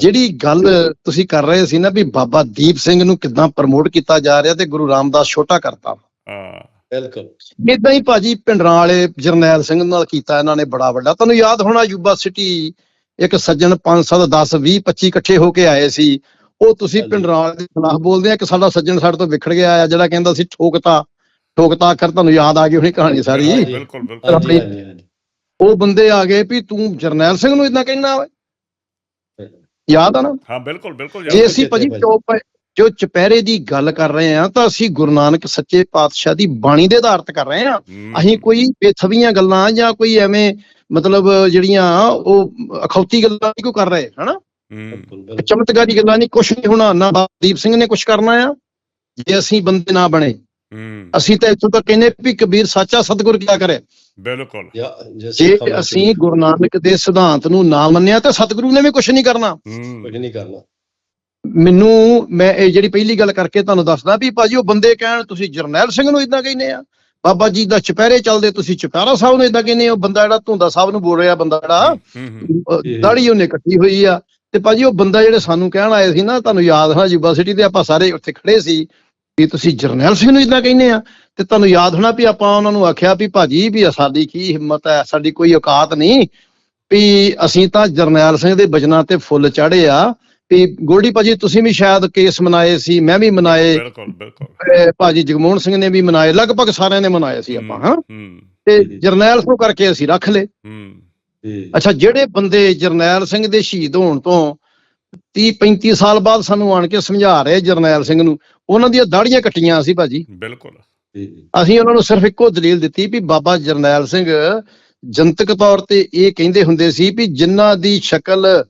ਜਿਹੜੀ ਗੱਲ ਤੁਸੀਂ ਕਰ ਰਹੇ ਸੀ ਨਾ ਵੀ ਬਾਬਾ ਦੀਪ ਸਿੰਘ ਨੂੰ ਕਿਦਾਂ ਪ੍ਰਮੋਟ ਕੀਤਾ ਜਾ ਰਿਹਾ ਤੇ ਗੁਰੂ ਰਾਮਦਾਸ ਛੋਟਾ ਕਰਤਾ। ਹਾਂ। ਬਿਲਕੁਲ। ਇਦਾਂ ਹੀ ਭਾਜੀ ਪਿੰਡਰਾਂ ਵਾਲੇ ਜਰਨੈਲ ਸਿੰਘ ਨਾਲ ਕੀਤਾ ਇਹਨਾਂ ਨੇ ਬੜਾ ਵੱਡਾ। ਤੁਹਾਨੂੰ ਯਾਦ ਹੋਣਾ ਯੂਬਾ ਸਿਟੀ ਇੱਕ ਸੱਜਣ 5 7 10 20 25 ਇਕੱਠੇ ਹੋ ਕੇ ਆਏ ਸੀ। ਉਹ ਤੁਸੀਂ। ਪਿੰਡਰਾਂ ਵਾਲੇ ਦੇ ਖਿਲਾਫ ਬੋਲਦੇ ਆ ਕਿ ਸਾਡਾ ਸੱਜਣ ਸਾਡੇ ਤੋਂ ਵਿਖੜ ਗਿਆ ਆ ਜਿਹੜਾ ਕਹਿੰਦਾ ਸੀ ਠੋਕਤਾ ਠੋਕਤਾ ਕਰ ਤੁਹਾਨੂੰ ਯਾਦ ਆ ਗਈ ਹੋਣੀ ਕਹਾਣੀ ਸਾਰੀ। ਬਿਲਕੁਲ ਬਿਲਕੁਲ। ਉਹ ਬੰਦੇ ਆ ਗਏ ਵੀ ਤੂੰ ਜਰਨੈਲ ਸਿੰਘ ਨੂੰ ਇਦਾਂ ਕਹਿਣਾ ਓਏ ਯਾਦ ਆ ਨਾ? ਹਾਂ ਬਿਲਕੁਲ ਬਿਲਕੁਲ ਜੇ ਅਸੀਂ ਭਾਜੀ ਭਾਜੀ। ਚੋਪ ਜੋ ਚੁਪਹਿਰੇ ਦੀ ਗੱਲ ਕਰ ਰਹੇ ਆ ਤਾਂ ਅਸੀਂ ਗੁਰੂ ਨਾਨਕ ਸੱਚੇ ਪਾਤਸ਼ਾਹ ਦੀ ਬਾਣੀ ਦੇ ਆਧਾਰਿਤ ਕਰ ਰਹੇ ਆ ਅਸੀਂ ਕੋਈ ਬੇਥਵੀਆਂ ਗੱਲਾਂ ਜਾਂ ਕੋਈ ਐਵੇਂ ਮਤਲਬ ਜਿਹੜੀਆਂ ਉਹ ਅਖੌਤੀ ਗੱਲਾਂ ਨਹੀਂ ਕੋ ਕਰ ਰਹੇ ਹਨਾ? ਚਮਤਕਾਰੀ ਗੱਲਾਂ ਨਹੀਂ ਕੁਛ ਨਹੀਂ ਹੋਣਾ ਨਾ ਦੀਪ ਸਿੰਘ ਨੇ ਕੁਛ ਕਰਨਾ ਆ। ਜੇ ਅਸੀਂ ਬੰਦੇ ਨਾ ਬਣੇ ਅਸੀਂ ਤਾਂ ਇੱਥੋਂ ਤੱਕ ਕਹਿੰਦੇ ਵੀ ਕਬੀਰ ਸੱਚਾ ਸਤਿਗੁਰ ਕਿਆ ਕਰੇ। ਬਿਲਕੁਲ। ਜਾਂ ਅਸੀਂ ਗੁਰੂ ਨਾਨਕ ਦੇ ਸਿਧਾਂਤ ਨੂੰ ਨਾ ਮੰਨਿਆ ਤਾਂ ਸਤਿਗੁਰੂ ਨੇ ਵੀ ਕੁਛ ਨਹੀਂ ਕਰਨਾ। ਹੂੰ। ਕੁਝ ਨਹੀਂ ਕਰਨਾ। ਮੈਨੂੰ ਮੈਂ ਇਹ ਜਿਹੜੀ ਪਹਿਲੀ ਗੱਲ ਕਰਕੇ ਤੁਹਾਨੂੰ ਦੱਸਦਾ ਵੀ ਭਾਜੀ ਉਹ ਬੰਦੇ ਕਹਿਣ ਤੁਸੀਂ ਜਰਨੈਲ ਸਿੰਘ ਨੂੰ ਇਦਾਂ ਕਹਿੰਦੇ ਆ। ਬਾਬਾ ਜੀ ਦਾ ਚੁਪਹਿਰੇ ਚੱਲਦੇ ਤੁਸੀਂ ਚੁਪਹਿਰਾ ਸਾਹਿਬ ਨੂੰ ਇਦਾਂ ਕਹਿੰਦੇ ਹੋ। ਬੰਦਾ ਜਿਹੜਾ ਧੁੰਦਾ ਸਾਹਿਬ ਨੂੰ ਬੋਲ ਰਿਹਾ ਬੰਦਾ ਜਿਹੜਾ ਹੂੰ, ਹੂੰ, ਦਾੜੀ ਉਹਨੇ ਕੱਟੀ ਹੋਈ ਆ। ਤੇ ਭਾਜੀ ਉਹ ਬੰਦਾ ਜਿਹੜੇ ਸਾਨੂੰ ਕਹਿਣ ਆਏ ਸੀ ਨਾ ਤੁਹਾਨੂੰ ਯਾਦ ਹੋਣਾ ਯੂਨੀਵਰਸਿਟੀ ਤੇ ਆਪਾਂ ਸਾਰੇ ਉੱਥੇ ਖੜੇ ਸੀ ਵੀ ਤੁਸੀਂ ਜਰਨੈਲ ਸਿੰਘ ਨੂੰ ਇਦਾਂ ਕਹਿੰਦੇ ਆ। ਤੇ ਤੁਹਾਨੂੰ ਯਾਦ ਹੋਣਾ ਵੀ ਆਪਾਂ ਉਹਨਾਂ ਨੂੰ ਆਖਿਆ ਵੀ ਭਾਜੀ ਵੀ ਸਾਡੀ ਕੀ ਹਿੰਮਤ ਹੈ ਸਾਡੀ ਕੋਈ ਔਕਾਤ ਨਹੀਂ ਵੀ ਅਸੀਂ ਤਾਂ ਜਰਨੈਲ ਸਿੰਘ ਦੇ ਬਚਨਾਂ ਤੇ ਫੁੱਲ ਚਾੜੇ ਆ ਵੀ ਗੋਲਡੀ ਭਾਜੀ ਤੁਸੀਂ ਵੀ ਸ਼ਾਇਦ ਕੇਸ ਮਨਾਏ ਸੀ ਮੈਂ ਵੀ ਮਨਾਏ ਬਿਲਕੁਲ ਬਿਲਕੁਲ। ਭਾਜੀ ਜਗਮੋਹਨ ਸਿੰਘ ਨੇ ਵੀ ਮਨਾਏ ਲਗਭਗ ਸਾਰਿਆਂ ਨੇ ਮਨਾਏ ਸੀ ਆਪਾਂ ਹਾਂ। ਤੇ ਜਰਨੈਲ ਸਿੰਘ ਕਰਕੇ ਅਸੀਂ ਰੱਖ ਲਏ। ਹੂੰ। ਜੀ। ਅੱਛਾ ਜਿਹੜੇ ਬੰਦੇ ਜਰਨੈਲ ਸਿੰਘ ਦੇ ਸ਼ਹੀਦ ਹੋਣ ਤੋਂ 30 35 ਸਾਲ ਬਾਅਦ ਸਾਨੂੰ ਆਣ ਕੇ ਸਮਝਾ ਰਹੇ ਜਰਨੈਲ ਸਿੰਘ ਨੂੰ ਉਹਨਾਂ ਦੀਆਂ ਦਾੜੀਆਂ ਕੱਟੀਆਂ ਸੀ ਭਾਜੀ। ਬਿਲਕੁਲ। ਅਸੀਂ ਉਹਨਾਂ ਨੂੰ ਸਿਰਫ ਇੱਕੋ ਦਲੀਲ ਦਿੱਤੀ ਵੀ ਬਾਬਾ ਜਰਨੈਲ ਸਿੰਘ ਜਨਤਕ ਤੌਰ ਤੇ ਇਹ ਕਹਿੰਦੇ ਹੁੰਦੇ ਸੀ ਵੀ ਜਿਨ੍ਹਾਂ ਦੀ ਸ਼ਕਲ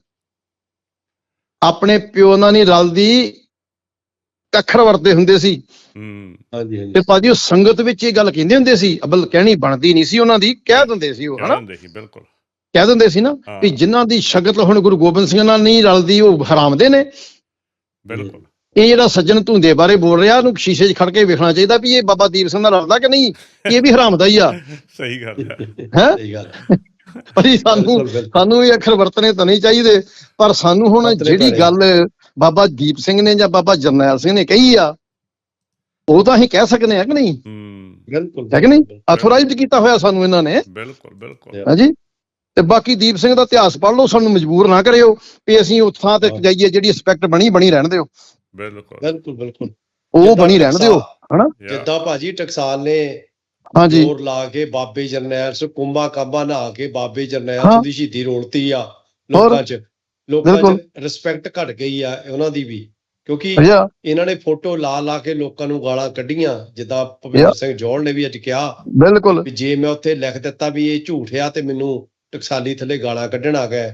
ਆਪਣੇ ਪਿਓ ਨਾਲ ਨਹੀਂ ਰਲਦੀ ਅੱਖਰ ਵਰਤੇ ਹੁੰਦੇ ਸੀ। ਹੂੰ। ਹਾਂਜੀ ਤੇ ਭਾਜੀ ਉਹ ਸੰਗਤ ਵਿੱਚ ਇਹ ਗੱਲ ਕਹਿੰਦੇ ਹੁੰਦੇ ਸੀ ਅਬਲ ਕਹਿਣੀ ਬਣਦੀ ਨਹੀਂ ਸੀ ਉਹਨਾਂ ਦੀ ਕਹਿ ਦਿੰਦੇ ਸੀ ਉਹ ਹਨਾ? ਕਹਿੰਦੇ ਸੀ ਬਿਲਕੁਲ। ਕਹਿ ਦਿੰਦੇ ਸੀ ਨਾ ਵੀ ਜਿਨ੍ਹਾਂ ਦੀ ਸ਼ਕਲ ਹੁਣ ਗੁਰੂ ਗੋਬਿੰਦ ਸਿੰਘ ਨਾਲ ਨਹੀਂ ਰਲਦੀ ਉਹ ਹਰਾਮਦੇ ਨੇ। ਬਿਲਕੁਲ। ਇਹ ਜਿਹੜਾ ਸੱਜਣ ਧੁੰਦੇ ਬਾਰੇ ਬੋਲ ਰਿਹਾ ਉਹਨੂੰ ਸ਼ੀਸ਼ੇ 'ਚ ਖੜ ਕੇ ਵੇਖਣਾ ਚਾਹੀਦਾ ਵੀ ਇਹ ਬਾਬਾ ਦੀਪ ਸਿੰਘ ਨਾਲ ਰਲਦਾ ਕਿ ਨਹੀਂ ਇਹ ਵੀ ਹਰਾਮਦਾ ਹੀ ਆ ਸਹੀ ਗੱਲ ਹੈ ਹੈਂ? ਸਹੀ ਗੱਲ ਹੈ। ਭਾਜੀ ਸਾਨੂੰ। ਸਾਨੂੰ ਇਹ ਅੱਖਰ ਵਰਤਣੇ ਤਾਂ ਨਹੀਂ ਚਾਹੀਦੇ ਪਰ ਸਾਨੂੰ ਹੁਣ ਜਿਹੜੀ। ਗੱਲ ਬਾਬਾ ਦੀਪ ਸਿੰਘ ਨੇ ਜਾਂ ਬਾਬਾ ਜਰਨੈਲ ਸਿੰਘ ਨੇ ਕਹੀ ਆ ਉਹ ਤਾਂ ਅਸੀਂ ਕਹਿ ਸਕਨੇ ਆ ਕਿ ਨਹੀਂ ਹੂੰ ਬਿਲਕੁਲ ਹੈ ਕਿ ਨਹੀਂ? ਅਥੋਰਾਈਜ਼ਡ ਕੀਤਾ ਹੋਇਆ ਸਾਨੂੰ ਇਹਨਾਂ ਨੇ ਬਿਲਕੁਲ ਬਿਲਕੁਲ. ਹਾਂਜੀ ਤੇ ਬਾਕੀ ਦੀਪ ਸਿੰਘ ਦਾ ਇਤਿਹਾਸ ਪੜ੍ਹ ਲਓ ਸਾਨੂੰ ਮਜਬੂਰ ਨਾ ਕਰਿਓ ਵੀ ਅਸੀਂ ਉਸ ਥਾਂ ਤੇ। ਜਾਈਏ ਜਿਹੜੀ ਐਸਪੈਕਟ ਬਣੀ ਬਣੀ ਰਹਿਣ ਦਿਓ ਬਿਲਕੁਲ। ਬਿਲਕੁਲ ਬਿਲਕੁਲ। ਉਹ ਜਿੱਦਾਂ ਬਣੀ ਰਹਿਣ ਦਿਓ ਹਨਾ. ਜਿੱਦਾਂ ਭਾਜੀ ਟਕਸਾਲ ਨੇ ਹਾਂਜੀ। ਜ਼ੋਰ ਲਾ ਕੇ ਬਾਬੇ ਜਰਨੈਲ ਸਿੰਘ ਕੁੰਭਾ ਕਾਂਬਾ ਨਹਾ ਕੇ ਬਾਬੇ ਜਰਨੈਲ ਦੀ ਸ਼ਹੀਦੀ ਰੋਲਤੀ ਆ ਲੋਕਾਂ 'ਚ। ਲੋਕਾਂ 'ਚ। ਰਿਸਪੈਕਟ ਘਟ ਗਈ ਆ ਉਹਨਾਂ ਦੀ ਵੀ। ਕਿਉਂਕਿ ਇਹਨਾਂ ਨੇ ਫੋਟੋ ਲਾ ਲਾ ਕੇ ਲੋਕਾਂ ਨੂੰ ਗਾਲਾਂ ਕੱਢੀਆਂ। ਜਿੱਦਾਂ ਭਵਿੰਦਰ. ਸਿੰਘ ਜੋੜ ਨੇ ਵੀ ਅੱਜ ਕਿਹਾ ਬਿਲਕੁਲ। ਜੇ ਮੈਂ ਉੱਥੇ ਲਿਖ ਦਿੱਤਾ ਵੀ ਇਹ ਝੂਠ ਆ ਤੇ ਮੈਨੂੰ ਟਕਸਾਲੀ ਥੱਲੇ ਗਾਲਾਂ ਕੱਢਣ ਆ ਗਏ।